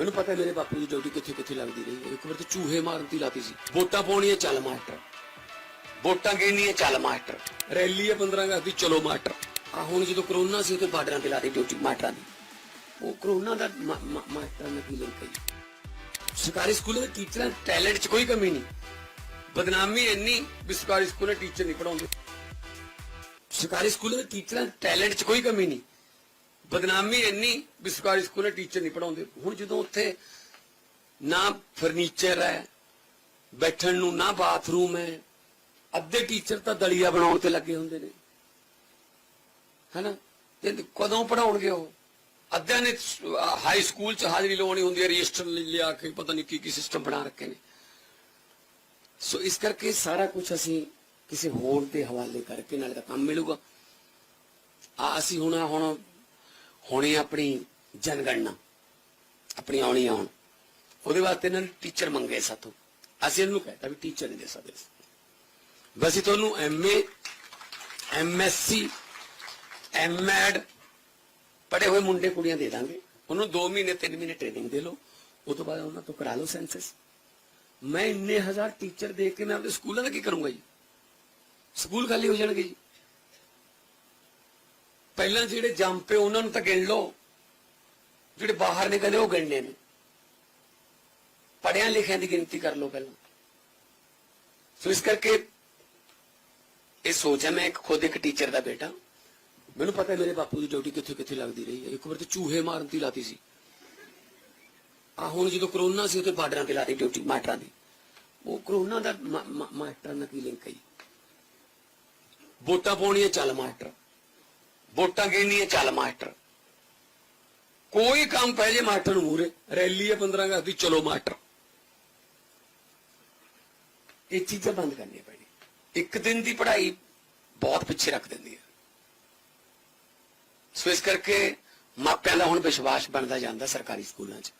ਮੈਨੂੰ ਪਤਾ ਮੇਰੇ ਬਾਪੂ ਦੀ ਡਿਊਟੀ ਕਿੱਥੇ ਕਿੱਥੇ ਲੱਗਦੀ ਰਹੀ ਇੱਕ ਵਾਰ ਤੇ ਚੂਹੇ ਮਾਰਨ ਦੀ ਲਾਤੀ ਸੀ। ਵੋਟਾਂ ਪਾਉਣੀਆਂ ਚੱਲ ਮਾਸਟਰ। ਵੋਟਾਂ ਗਿਣਨੀਆਂ ਚੱਲ ਮਾਸਟਰ। ਰੈਲੀ ਹੈ 15 ਅਗਸਤ ਦੀ, ਚਲੋ ਮਾਸਟਰ। ਆ ਹੁਣ ਜਦੋਂ ਕਰੋਨਾ ਸੀ ਤੇ ਬਾਰਡਰਾਂ ਤੇ ਲਾਤੀ ਡਿਊਟੀ ਮਾਸਟਰਾਂ ਦੀ। ਉਹ ਕਰੋਨਾ ਦਾ ਮਾਸਟਰਾਂ ਨੇ ਕੀ ਲਿੰਕ ਹੈ ਸਰਕਾਰੀ ਸਕੂਲਾਂ ਦੇ ਟੀਚਰਾਂ ਟੈਲੈਂਟ 'ਚ ਕੋਈ ਕਮੀ ਨਹੀਂ। ਬਦਨਾਮੀ ਇੰਨੀ ਵੀ ਸਰਕਾਰੀ ਸਕੂਲਾਂ ਦੇ ਟੀਚਰ ਨਹੀਂ ਪੜਾਉਂਦੇ ਸਰਕਾਰੀ ਸਕੂਲਾਂ ਦੇ ਟੀਚਰਾਂ ਟੈਲੈਂਟ 'ਚ ਕੋਈ ਕਮੀ ਨਹੀਂ। ਬਦਨਾਮੀ ਇੰਨੀ ਵੀ ਸਰਕਾਰੀ ਸਕੂਲਾਂ ਟੀਚਰ ਨਹੀਂ ਪੜਾਉਂਦੇ ਹੁਣ ਜਦੋਂ ਉੱਥੇ ਨਾ ਫਰਨੀਚਰ ਹੈ, ਬੈਠਣ ਨੂੰ ਨਾ ਬਾਥਰੂਮ ਹੈ, ਅੱਧੇ ਟੀਚਰ ਤਾਂ ਦਲੀਆ ਬਣਾਉਣ ਤੇ ਲੱਗੇ ਹੁੰਦੇ ਨੇ। ਹੈਨਾ? ਤੇ ਕਦੋਂ ਪੜਾਉਣਗੇ ਉਹ? ਅੱਧਿਆਂ ਨੇ ਹਾਈ ਸਕੂਲ ਚ ਹਾਜ਼ਰੀ ਲਵਾਉਣੀ ਹੁੰਦੀ ਹੈ, ਰਜਿਸਟਰ ਲਿਆ ਕੇ ਪਤਾ ਨਹੀਂ ਕੀ ਕੀ ਸਿਸਟਮ ਬਣਾ ਰੱਖੇ ਨੇ। ਸੋ ਇਸ ਕਰਕੇ ਸਾਰਾ ਕੁਝ ਅਸੀਂ ਕਿਸੇ ਹੋਰ ਦੇ ਹਵਾਲੇ ਕਰਕੇ ਨਾਲੇ ਦਾ ਕੰਮ ਮਿਲੂਗਾ। ਆ, ਅਸੀਂ ਹੁਣ ਹੁਣ ਹੋਣੀ ਆਪਣੀ ਜਨਗਣਨਾ, ਆਪਣੀ ਆਉਣੀ ਆਉਣ। ਉਹਦੇ ਵਾਸਤੇ ਇਹਨਾਂ ਨੇ ਟੀਚਰ ਮੰਗੇ ਸਾਥੋਂ। ਅਸੀਂ ਇਹਨੂੰ ਕਹਿਤਾ ਵੀ ਟੀਚਰ ਨਹੀਂ ਦੇ ਸਕਦੇ ਵੈਸੇ ਤੁਹਾਨੂੰ ਐਮਏ ਐਮਐਸਸੀ ਐਮਐਡ ਪੜੇ ਹੋਏ ਮੁੰਡੇ ਕੁੜੀਆਂ ਦੇ ਦਾਂਗੇ। ਉਹਨੂੰ 2 ਮਹੀਨੇ 3 ਮਹੀਨੇ ਟ੍ਰੇਨਿੰਗ ਦੇ ਲਓ। ਉਸ ਤੋਂ ਬਾਅਦ ਉਹਨਾਂ ਤੋਂ ਕਰਾ ਲਓ ਸੈਂਸਸ ਮੈਂ ਇੰਨੇ ਹਜ਼ਾਰ ਟੀਚਰ ਦੇਖ ਕੇ ਮੈਂ ਆਪਣੇ ਸਕੂਲਾਂ ਦਾ ਕੀ ਕਰੂੰਗਾ ਜੀ? ਸਕੂਲ ਖਾਲੀ ਹੋ ਜਾਣਗੇ ਜੀ। ਪਹਿਲਾਂ ਜਿਹੜੇ ਜੰਮ ਉਹਨਾਂ ਨੂੰ ਤਾਂ ਗਿਣ ਲਓ। ਜਿਹੜੇ ਬਾਹਰ ਨਿਕਲੇ ਉਹ ਗਿਣਨੇ ਨੇ। ਪੜਿਆਂ ਲਿਖਿਆਂ ਦੀ ਗਿਣਤੀ ਕਰ ਲਓ ਪਹਿਲਾਂ। ਸੋ ਇਸ ਕਰਕੇ ਇਹ ਸੋਚ ਹੈ, ਮੈਂ ਇੱਕ ਖੁਦ ਇੱਕ ਟੀਚਰ ਦਾ ਬੇਟਾ। ਮੈਨੂੰ ਪਤਾ ਮੇਰੇ ਬਾਪੂ ਦੀ ਡਿਊਟੀ ਕਿੱਥੇ ਕਿੱਥੇ ਲੱਗਦੀ ਰਹੀ ਹੈ। ਇੱਕ ਵਾਰ ਤੇ ਚੂਹੇ ਮਾਰਨ ਦੀ ਲਾਤੀ ਸੀ। ਆ ਹੁਣ ਜਦੋਂ ਕਰੋਨਾ ਸੀ ਤੇ ਬਾਰਡਰਾਂ ਤੇ ਲਾਤੀ ਡਿਊਟੀ ਮਾਸਟਰਾਂ ਦੀ। ਉਹ ਕਰੋਨਾ ਦਾ ਮਾ- ਮਾਸਟਰਾਂ ਨਾਲ ਕੀ ਲਿੰਕ ਹੈ ਜੀ? ਵੋਟਾਂ ਪਾਉਣੀਆਂ, ਚੱਲ ਮਾਸਟਰ। ਵੋਟਾਂ ਗਿਣਨੀਆਂ ਚੱਲ ਮਾਸਟਰ। ਕੋਈ ਕੰਮ ਪੈ ਜੇ ਮਾਸਟਰ ਨੂੰ ਮੂਰੇ ਰੈਲੀ ਹੈ 15 ਅਗਸਤ ਦੀ, ਚਲੋ ਮਾਸਟਰ। ਇਹ ਚੀਜ਼ਾਂ ਬੰਦ ਕਰਨੀਆਂ ਪੈਣੀ ਇੱਕ ਦਿਨ ਦੀ ਪੜ੍ਹਾਈ ਬਹੁਤ ਪਿੱਛੇ ਰੱਖ ਦਿੰਦੀ ਹੈ। ਸੋ ਇਸ ਕਰਕੇ ਮਾਪਿਆਂ ਦਾ ਹੁਣ ਵਿਸ਼ਵਾਸ ਬਣਦਾ ਜਾਂਦਾ ਸਰਕਾਰੀ ਸਕੂਲਾਂ 'ਚ।